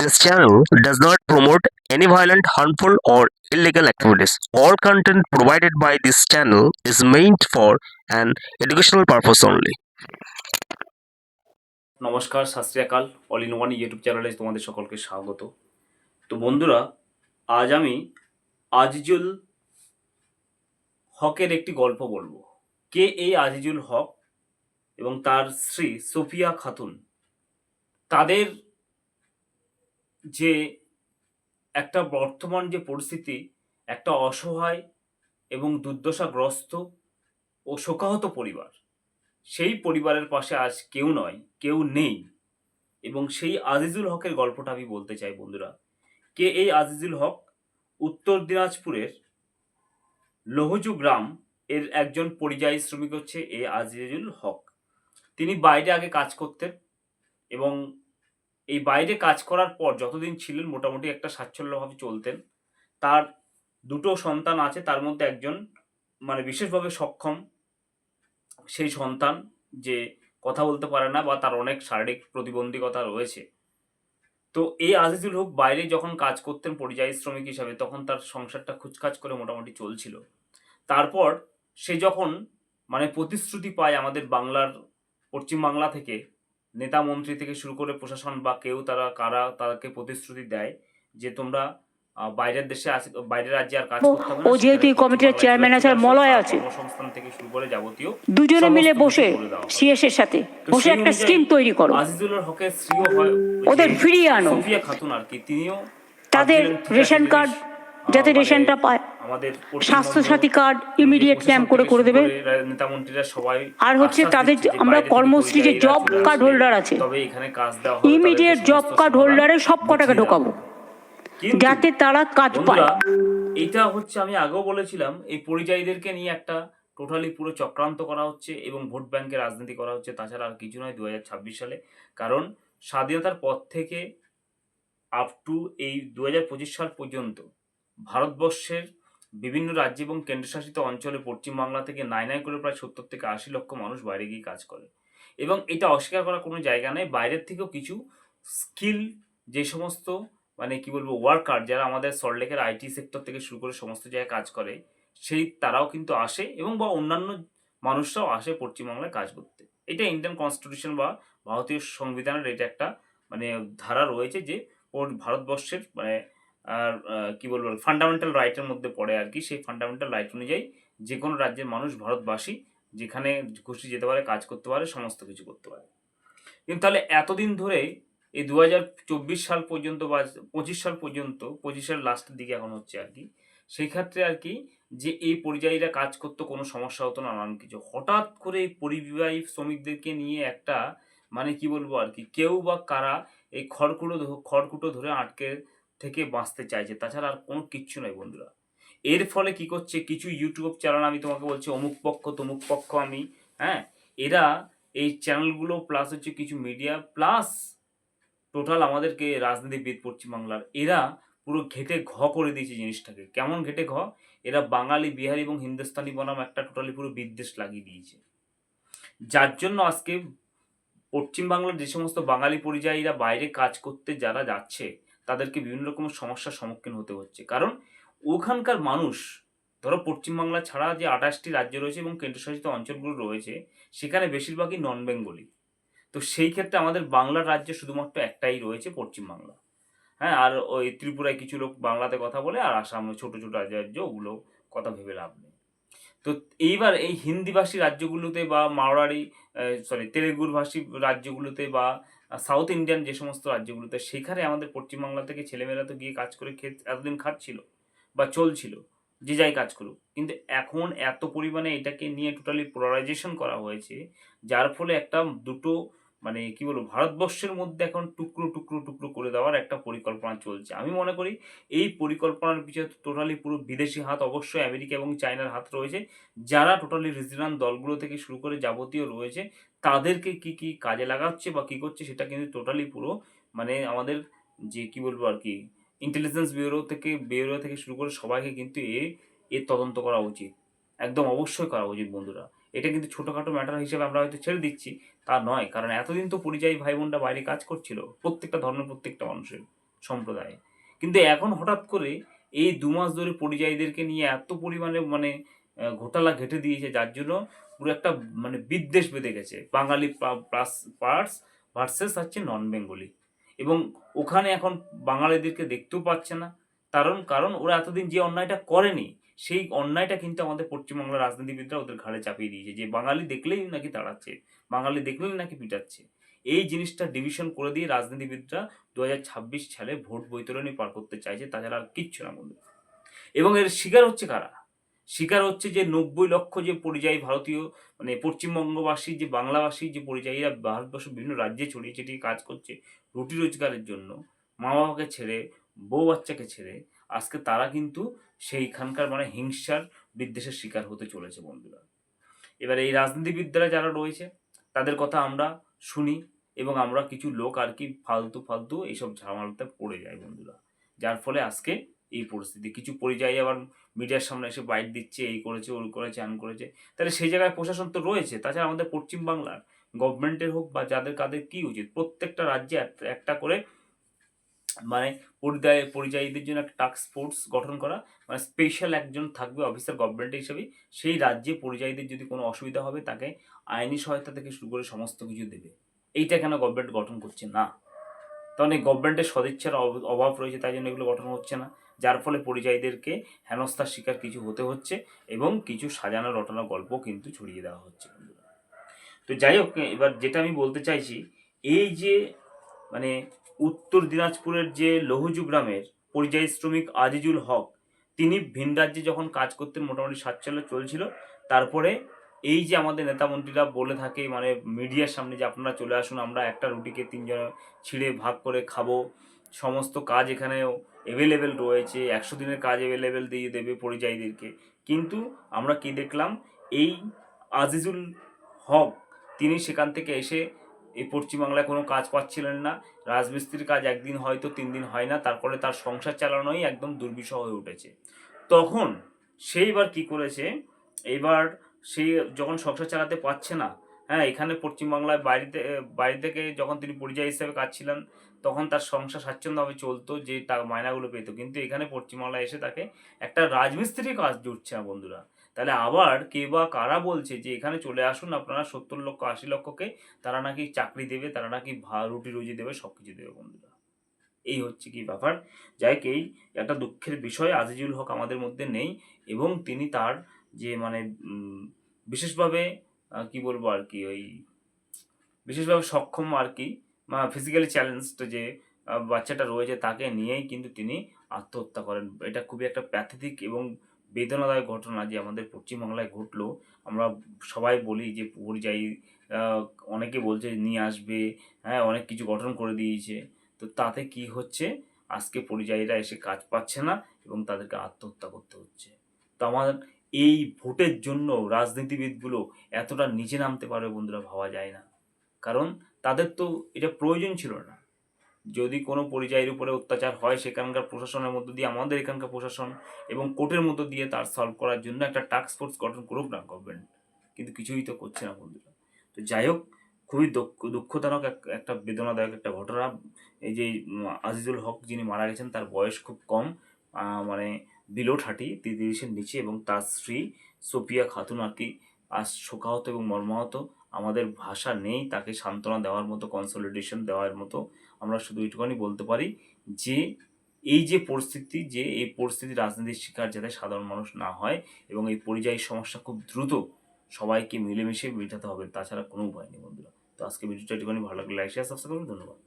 This channel does not promote any violent, harmful, or illegal activities. All content provided by this channel is meant for an educational purpose only. নমস্কার শাস্ত্রীয়াকাল all in one YouTube চ্যানেলে তোমাদের সকলকে স্বাগত তো বন্ধুরা আজ আমি আজিজুল হকের একটি গল্প বলব কে এই আজিজুল হক এবং তার স্ত্রী সোফিয়া খাতুন তাদের যে একটা বর্তমান যে পরিস্থিতি, একটা অসহায় এবং দুর্দশাগ্রস্ত ও শোকাহত পরিবার, সেই পরিবারের পাশে আজ কেউ নয়, কেউ নেই। এবং সেই আজিজুল হকের গল্পটা আমি বলতে চাই বন্ধুরা। কে এই আজিজুল হক? উত্তর দিনাজপুরের লোহজু গ্রাম এর একজন পরিযায়ী শ্রমিক হচ্ছে এ আজিজুল হক। তিনি বাইরে আগে কাজ করতেন এবং এই বাইরে কাজ করার পর যতদিন ছিলেন মোটামুটি একটা স্বাচ্ছল্যভাবে চলতেন, তার দুটো সন্তান আছে, তার মধ্যে একজন মানে বিশেষভাবে সক্ষম সেই সন্তান যে কথা বলতে পারে না বা তার অনেক শারীরিক প্রতিবন্ধকতা রয়েছে। তো এই আজিজুল হক বাইরে যখন কাজ করতেন পরিযায়ী শ্রমিক হিসাবে, তখন তার সংসারটা খুচখাচ করে মোটামুটি চলছিল। তারপর সে যখন মানে প্রতিশ্রুতি পায় আমাদের বাংলার পশ্চিম বাংলা থেকে নেতা মন্ত্রী থেকে শুরু করে প্রশাসন বা কেউ তারা কারা তাকে প্রতিশ্রুতি দেয় যে তোমরা বাইরের দেশে বাইরের রাজ্যে আর কাজ করতে হবে ও যেহেতু কমিটির চেয়ারম্যান আছে আর মলয় আছে। কর্মসংস্থান থেকে শুরু করে যাবতীয় দুজনে মিলে বসে সিএস এর সাথে বসে একটা স্কিম তৈরি করো আজিজুলের হকের স্ত্রীও হয় ওদের যে ফিরিয়ে আনো। সোফিয়া খাতুন আর কি তিনিও তাদের রেশন কার্ড যাতে মানে রেশনটা পায় আমাদের পশ্চিমবঙ্গ স্বাস্থ্য সাথী কার্ড ইমিডিয়েট ক্যাম্প করে করে দেবে। করে নেতা মন্ত্রীরা সবাই আর হচ্ছে তাদের আমরা কর্মশ্রী যে জব কার্ড হোল্ডার আছে তবে এখানে কাজ দেওয়া ইমিডিয়েট জব কার্ড হোল্ডারে সব কটাকে ঢোকাবো। যাতে তারা কাজ পায়। এটা হচ্ছে আমি আগেও বলেছিলাম এই পরিযায়ীদেরকে নিয়ে একটা টোটালি পুরো চক্রান্ত করা হচ্ছে এবং ভোট ব্যাংকে রাজনীতি করা হচ্ছে তাছাড়া আর কিছু নয় দু সালে। কারণ স্বাধীনতার পর থেকে আপ টু এই দু হাজার পঁচিশ সাল পর্যন্ত ভারতবর্ষের বিভিন্ন রাজ্য এবং কেন্দ্রশাসিত অঞ্চলে পশ্চিমবাংলা থেকে নাই নাই করে প্রায় সত্তর থেকে আশি লক্ষ মানুষ বাইরে গিয়ে কাজ করে। এবং এটা অস্বীকার করার কোনো জায়গা নেই। বাইরের থেকেও কিছু স্কিল যে সমস্ত মানে কি বলব, ওয়ার্কার যারা আমাদের সল্টলেকের আইটি সেক্টর থেকে শুরু করে সমস্ত জায়গায় কাজ করে, সেই তারাও কিন্তু আসে এবং বা অন্যান্য মানুষরাও আসে পশ্চিমবাংলায় কাজ করতে। এটা ইন্ডিয়ান কনস্টিটিউশন বা ভারতীয় সংবিধানের এটা একটা মানে ধারা রয়েছে যে ওর ভারতবর্ষের মানে আর কি বলব ফান্ডামেন্টাল রাইটের মধ্যে পড়ে আর কি। সেই ফান্ডামেন্টাল রাইট অনুযায়ী যে কোনো রাজ্যের মানুষ, ভারতবাসী যেখানে খুশি যেতে পারে, কাজ করতে পারে, সমস্ত কিছু করতে পারে। কিন্তু তাহলে এতদিন ধরে এই দু সাল পর্যন্ত বা পঁচিশ সাল পর্যন্ত, পঁচিশ পঁচিশের লাস্টের দিকে এখন হচ্ছে আর কি, সেই ক্ষেত্রে আর কি যে এই পরিযায়ীরা কাজ করতো কোনো সমস্যা হতো না, নানান কিছু। হঠাৎ করে এই পরিযায়ী শ্রমিকদেরকে নিয়ে একটা মানে কি বলব আর কি, কেউ বা কারা এই খড়কুটো খড়কুটো ধরে আটকে থেকে বাঁচতে চাইছে তাছাড়া আর কোনো কিচ্ছু নয় বন্ধুরা। এর ফলে কি করছে, কিছু ইউটিউব চ্যানেল আমি তোমাকে বলছি, অমুক পক্ষ, তমুক পক্ষ আমি হ্যাঁ? এরা এই চ্যানেলগুলো প্লাস হচ্ছে কিছু মিডিয়া প্লাস টোটাল আমাদেরকে রাজনীতিবিদ পশ্চিমবাংলার, এরা পুরো ঘেটে ঘ করে দিয়েছে জিনিসটাকে। কেমন ঘেটে ঘ? এরা বাঙালি, বিহারি এবং হিন্দুস্তানি বনাম একটা টোটালি পুরো বিদ্বেষ লাগিয়ে দিয়েছে। যার জন্য আজকে পশ্চিমবাংলার যে সমস্ত বাঙালি পরিযায়ীরা বাইরে কাজ করতে যারা যাচ্ছে তাদেরকে বিভিন্ন রকম সমস্যার সম্মুখীন হতে হচ্ছে। কারণ ওখানকার মানুষ, ধরো পশ্চিমবাংলা ছাড়া যে আঠাশটি রাজ্য রয়েছে এবং কেন্দ্রশাসিত অঞ্চলগুলো রয়েছে, সেখানে বেশিরভাগই নন বেঙ্গলি তো সেই ক্ষেত্রে আমাদের বাংলার রাজ্য শুধুমাত্র একটাই রয়েছে পশ্চিমবাংলা। হ্যাঁ আর ওই ত্রিপুরায় কিছু লোক বাংলাতে কথা বলে আর আসামে ছোটো ছোট রাজ্য, ওগুলো কথা ভেবে লাভ নেই। তো এইবার এই হিন্দিভাষী রাজ্যগুলোতে বা মাওরারি সরি তেলেগুর ভাষী রাজ্যগুলোতে বা সাউথ ইন্ডিয়ান যে সমস্ত রাজ্যগুলোতে, সেখানে আমাদের পশ্চিমবাংলা থেকে ছেলেমেয়েরা তো গিয়ে কাজ করে খেত, এতদিন খাচ্ছিল বা চলছিল, যে যাই কাজ করুক। কিন্তু এখন এত পরিমাণে এটাকে নিয়ে টোটালি পোলারাইজেশন করা হয়েছে, যার ফলে একটা দুটো মানে কি বলব, ভারতবর্ষের মধ্যে এখন টুকরো টুকরো টুকরো করে দেওয়ার একটা পরিকল্পনা চলছে। আমি মনে করি এই পরিকল্পনার পিছনে টোটালি পুরো বিদেশি হাত অবশ্যই আমেরিকা এবং চায়নার হাত রয়েছে। যারা টোটালি রিজিনাল দলগুলো থেকে শুরু করে যাবতীয় রয়েছে, তাদেরকে কি কি কাজে লাগাচ্ছে বা কি করছে সেটা কিন্তু টোটালি পুরো মানে আমাদের যে কি বলব আর কি ইন্টেলিজেন্স ব্যুরো থেকে ব্যুরো থেকে শুরু করে সবাইকে কিন্তু এ এর তদন্ত করা উচিত। একদম অবশ্যই করা উচিত বন্ধুরা। এটা কিন্তু ছোটোখাটো ম্যাটার হিসেবে আমরা হয়তো ছেড়ে দিচ্ছি, তা নয়। কারণ এতদিন তো পরিযায়ী ভাই বোনরা বাইরে কাজ করছিল, প্রত্যেকটা ধর্মের প্রত্যেকটা মানুষের সম্প্রদায়ে। কিন্তু এখন হঠাৎ করে এই দু মাস ধরে পরিযায়ীদেরকে নিয়ে এত পরিমাণে মানে ঘোটালা ঘেটে দিয়েছে, যার জন্য পুরো একটা মানে বিদ্বেষ বেঁধে গেছে। বাঙালি পার্টস ভার্সেস হচ্ছে নন বেঙ্গলি এবং ওখানে এখন বাঙালিদেরকে দেখতেও পাচ্ছে না। কারণ কারণ ওরা এতদিন যে অন্যায়টা করেনি সেই অন্যায়টা কিন্তু আমাদের পশ্চিমবাংলার রাজনীতিবিদরা ওদের ঘাড়ে চাপিয়ে দিয়েছে। যে বাঙালি দেখলেই নাকি তাড়াচ্ছে, বাঙালি দেখলেই নাকি পিটাচ্ছে। এই জিনিসটা ডিভিশন করে দিয়ে রাজনীতিবিদরা দু হাজার ছাব্বিশ সালে ভোট বৈতরণী পার করতে চাইছে তাছাড়া আর কিচ্ছু না বন্ধু। এবং এর শিকার হচ্ছে কারা? শিকার হচ্ছে যে নব্বই লক্ষ যে পরিযায়ী ভারতীয় মানে পশ্চিমবঙ্গবাসী, যে বাংলাভাষী যে পরিযায়ীরা ভারতবর্ষ বিভিন্ন রাজ্যে ছড়িয়ে ছিটিয়ে কাজ করছে রুটি রোজগারের জন্য মা বাবাকে ছেড়ে, বউ বাচ্চাকে ছেড়ে, আজকে তারা কিন্তু সেইখানকার মানে হিংসার বিদ্বেষের শিকার হতে চলেছে বন্ধুরা। এবার এই রাজনীতিবিদরা যারা রয়েছে, তাদের কথা আমরা শুনি এবং আমরা কিছু লোক আর কি ফালতু ফালতু এইসব ঝামেলাতে পড়ে যায় বন্ধুরা। যার ফলে আজকে এই পরিস্থিতি, কিছু পরিযায়ী আবার মিডিয়ার সামনে এসে বাইট দিচ্ছে, এই করেছে, ওই করেছে, আন করেছে। তাহলে সেই জায়গায় প্রশাসন তো রয়েছে, তাছাড়া আমাদের পশ্চিমবাংলার গভর্নমেন্টের হোক বা যাদের কাদের কি উচিত, প্রত্যেকটা রাজ্যে একটা- একটা করে মানে পরিযায়ী, পরিযায়ীদের জন্য একটা টাস্ক ফোর্স গঠন করা মানে স্পেশাল একজন থাকবে অফিসার গভর্নমেন্ট হিসেবে সেই রাজ্যে পরিযায়ীদের যদি কোনো অসুবিধা হবে, তাকে আইনি সহায়তা থেকে শুরু করে সমস্ত কিছু দেবে। এইটা কেন গভর্নমেন্ট গঠন করছে না? তখন এই গভর্নমেন্টের সদিচ্ছার অভ- অভাব রয়েছে, তাই জন্য এগুলো গঠন হচ্ছে না। যার ফলে পরিযায়ীদেরকে হেনস্থার শিকার কিছু হতে হচ্ছে এবং কিছু সাজানো, রটানো গল্প কিন্তু ছড়িয়ে দেওয়া হচ্ছে তো যাই হোক, এবার যেটা আমি বলতে চাইছি, এই যে মানে উত্তর দিনাজপুরের যে লৌহজু গ্রামের পরিযায়ী শ্রমিক আজিজুল হক, তিনি ভিন রাজ্যে যখন কাজ করতে মোটামুটি সাচ্ছল্য চলছিল, তারপরে এই যে আমাদের নেতা মন্ত্রীরা বলে থাকে মানে মিডিয়ার সামনে যে আপনারা চলে আসুন, আমরা একটা রুটিকে তিনজন ছিঁড়ে ভাগ করে খাব, সমস্ত কাজ এখানে অ্যাভেলেবেল রয়েছে, একশো দিনের কাজ অ্যাভেলেবেল দিয়ে দেবে পরিযায়ীদেরকে। কিন্তু আমরা কি দেখলাম, এই আজিজুল হক, তিনি সেখান থেকে এসে এই পশ্চিমবাংলায় কোনো কাজ পাচ্ছিলেন না। রাজমিস্ত্রির কাজ একদিন হয়তো তিন দিন হয় না, তারপরে তার সংসার চালানোই একদম দুর্বিষহ হয়ে উঠেছে। তখন সেইবার কি করেছে? এবার সে যখন সংসার চালাতে পারছে না হ্যাঁ এখানে পশ্চিমবাংলায় বাড়িতে, বাড়ি থেকে যখন তিনি পরিযায়ী হিসেবে কাজ ছিলেন, তখন তার সংসার স্বাচ্ছন্দ্যভাবে চলতো, যে টাকা মায়নাগুলো পেত। কিন্তু এখানে পশ্চিমবাংলায় এসে তাকে একটা রাজমিস্ত্রি কাজ জুটছে না বন্ধুরা। তাহলে আবার কে বা কারা বলছে যে এখানে চলে আসুন, আপনারা সত্তর লক্ষ, আশি লক্ষকে তারা নাকি চাকরি দেবে, তারা নাকি রুটি রুজি দেবে সব কিছু দেবে বন্ধুরা। এই হচ্ছে কি ব্যাপার? যাই এই একটা দুঃখের বিষয় আজিজুল হক আমাদের মধ্যে নেই এবং তিনি তার যে মানে বিশেষভাবে কি বলব আর কি, ওই বিশেষভাবে সক্ষম আর কি ফিজিক্যালি চ্যালেঞ্জড যে বাচ্চাটা রয়েছে তাকে নিয়েই কিন্তু তিনি আত্মহত্যা করেন। এটা খুবই একটা প্যাথেটিক এবং বেদনাদায়ক ঘটনা যে আমাদের পশ্চিমবাংলায় ঘটলো, আমরা সবাই বলি যে পরিযায়ী অনেকে বলছে নিয়ে আসবে হ্যাঁ অনেক কিছু গঠন করে দিয়েছে। তো তাতে কি হচ্ছে? আজকে পরিযায়ীরা এসে কাজ পাচ্ছে না এবং তাদেরকে আত্মহত্যা করতে হচ্ছে। তো আমার এই ভোটের জন্য রাজনীতিবিদগুলো এতটা নিচে নামতে পারবে বন্ধুরা ভাবা যায় না। কারণ তাদের তো এটা প্রয়োজন ছিল না। যদি কোনো পরিযায়ীর উপরে অত্যাচার হয়, সেখানকার প্রশাসনের মধ্য দিয়ে, আমাদের এখানকার প্রশাসন এবং কোর্টের মধ্য দিয়ে তার সলভ করার জন্য একটা টাস্ক ফোর্স গঠন করুক না গভর্নমেন্ট কিন্তু কিছুই তো করছে না বন্ধুরা। তো যাই হোক, খুবই দুঃখ, দুঃখজনক এক- একটা বেদনাদায়ক একটা ঘটনা। এই যে আজিজুল হক যিনি মারা গেছেন, তার বয়স খুব কম মানে বিলো থার্টি তিরিশের নিচে এবং তার স্ত্রী সোফিয়া খাতুন আর কি, আজ শোকাহত এবং মর্মাহত। আমাদের ভাষা নেই, তাকে সান্ত্বনা দেওয়ার মতো কনসলিডেশন দেওয়ার মতো আমরা শুধু এইটুখানি বলতে পারি যে, এই যে পরিস্থিতি, যে এই পরিস্থিতি রাজনীতির শিকার যাতে সাধারণ মানুষ না হয় এবং এই পরিযায়ী সমস্যা খুব দ্রুত সবাইকে মিলেমিশে মেটাতে হবে, তাছাড়া কোনো উপায় নেই বন্ধুরা। তো আজকে ভিডিওটা একটুখানি ভালো লাগলে লাইক শেয়ার সাবস্ক্রাইব করুন, ধন্যবাদ।